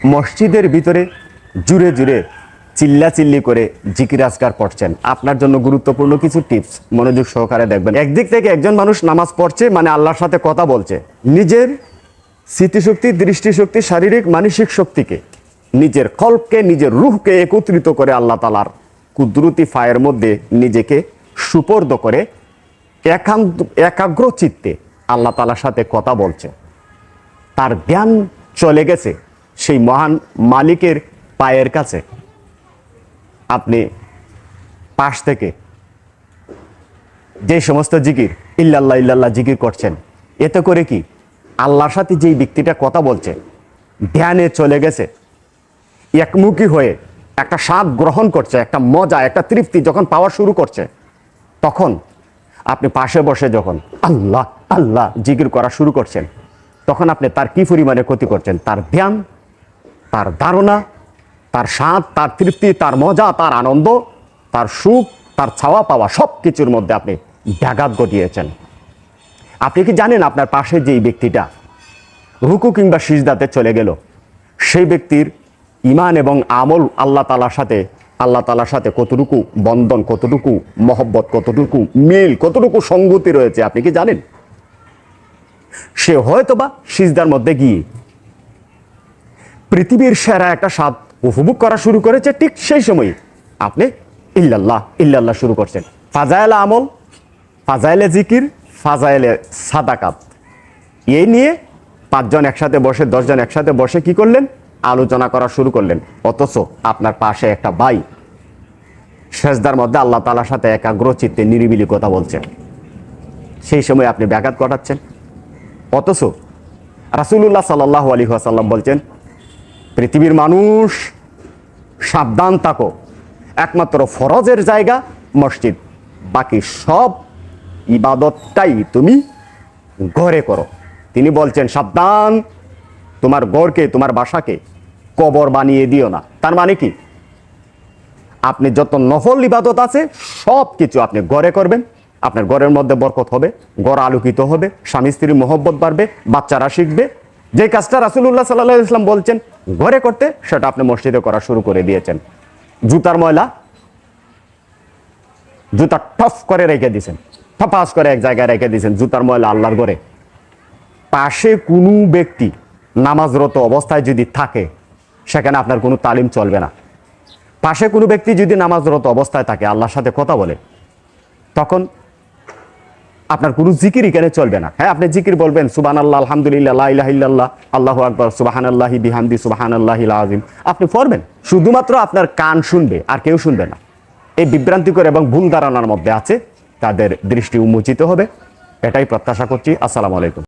মসজিদের ভিতরে জুড়ে জুড়ে চিল্লা চিল্লি করে জিকির আজকার পড়ছেন। আপনার জন্য গুরুত্বপূর্ণ কিছু টিপস মনোযোগ সহকারে দেখবেন। একদিক থেকে একজন মানুষ নামাজ পড়ছে মানে আল্লাহর সাথে কথা বলছে। নিজের স্মৃতিশক্তি, দৃষ্টিশক্তি, শারীরিক, মানসিক শক্তিকে, নিজের কল্পকে, নিজের রুহকে একত্রিত করে আল্লাহ তালার কুদরতি ফায়ের মধ্যে নিজেকে সুপর্দ করে একান্ত একাগ্র চিত্তে আল্লাহ তালার সাথে কথা বলছে। তার জ্ঞান চলে গেছে। সেই মহান মালিকের পায়ের কাছে আপনি পাশ থেকে যে সমস্ত জিকির, ইল্লাল্লাহ ইল্লাল্লাহ জিকির করছেন, এতে করে কি আল্লাহর সাথে যেই ব্যক্তিটা কথা বলছে, ধ্যানে চলে গেছে, একমুখী হয়ে একটা স্বাদ গ্রহণ করছে, একটা মজা, একটা তৃপ্তি যখন পাওয়া শুরু করছে, তখন আপনি পাশে বসে যখন আল্লাহ আল্লাহ জিকির করা শুরু করছেন, তখন আপনি তার কি পরিমাণে ক্ষতি করছেন? তার ধ্যান তার ধারণা, তার স্বাদ, তার তৃপ্তি, তার মজা, তার আনন্দ, তার সুখ, তার ছাওয়া পাওয়া সব কিছুর মধ্যে আপনি ব্যাঘাত ঘটিয়েছেন। আপনি কি জানেন আপনার পাশে যেই ব্যক্তিটা রুকু কিংবা সিজদাতে চলে গেল? সেই ব্যক্তির ইমান এবং আমল আল্লাহ তালার সাথে, আল্লাহ তালার সাথে কতটুকু বন্ধন, কতটুকু মহব্বত, কতটুকু মিল, কতটুকু সঙ্গতি রয়েছে, আপনি কি জানেন? সে হয়তোবা সিজদার মধ্যে গিয়ে পৃথিবীর সেরা একটা স্বাদ উপভোগ করা শুরু করেছে ঠিক সেই সময় আপনি ইল্লাল্লাহ ইল্লাল্লাহ শুরু করছেন। ফাজাইলে আমল, ফাজাইলে জিকির, ফাজাইলে সাদাকাত। এই নিয়ে পাঁচজন একসাথে বসে, দশজন একসাথে বসে কি করলেন? আলোচনা করা শুরু করলেন। অথচ আপনার পাশে একটা ভাই। সেজদার মধ্যে আল্লাহ তালার সাথে একাগ্র চিত্তে নিরিবিলি কথা বলছেন। সেই সময় আপনি ব্যাঘাত ঘটাচ্ছেন। অথচ রাসুলুল্লাহ সাল্লাহ আলী আসাল্লাম বলছেন পৃথিবীর মানুষ, সাবধান থাকো। একমাত্র ফরজের জায়গা মসজিদ। বাকি সব ইবাদতটাই তুমি ঘরে করো। তিনি বলছেন, সাবধান, তোমার গড়কে তোমার বাসাকে কবর বানিয়ে দিও না। তার মানে কি? আপনি যত নফল ইবাদত আছে, সব কিছু আপনি গড়ে করবেন। আপনার ঘরের মধ্যে বরকত হবে গড় আলোকিত হবে স্বামী স্ত্রীর মহব্বত বাড়বে, বাচ্চারা শিখবে যে কাজটা রাসুল্লাহ সাল্লাহ ইসলাম বলছেন ঘরে করতে, সেটা আপনি মসজিদে করা শুরু করে দিয়েছেন। জুতার ময়লা জুতা টফ করে রেখে দিয়েছেন। ফপাস করে এক জায়গায় রেখে দিয়েছেন জুতার ময়লা আল্লাহর ঘরে। পাশে কোনো ব্যক্তি নামাজরত অবস্থায় যদি থাকে, সেখানে আপনার কোনো তালিম চলবে না। পাশে কোনো ব্যক্তি যদি নামাজরত অবস্থায় থাকে, আল্লাহর সাথে কথা বলে, তখন আপনার কোনো জিকির এখানে চলবে না। হ্যাঁ আপনি জিকির বলবেন সুবাহ আল্লাহ আলহামদুলিল্লাহ আল্লাহ আকবর সুবাহান আল্লাহি বিহামদি সুবাহান আল্লাহি আজিম আপনি পড়বেন, শুধুমাত্র আপনার কান শুনবে, আর কেউ শুনবে না। এই বিভ্রান্তিকর এবং ভুল ধারণার মধ্যে আছে, তাদের দৃষ্টি উন্মোচিত হবে। এটাই প্রত্যাশা করছি। আসসালামু আলাইকুম।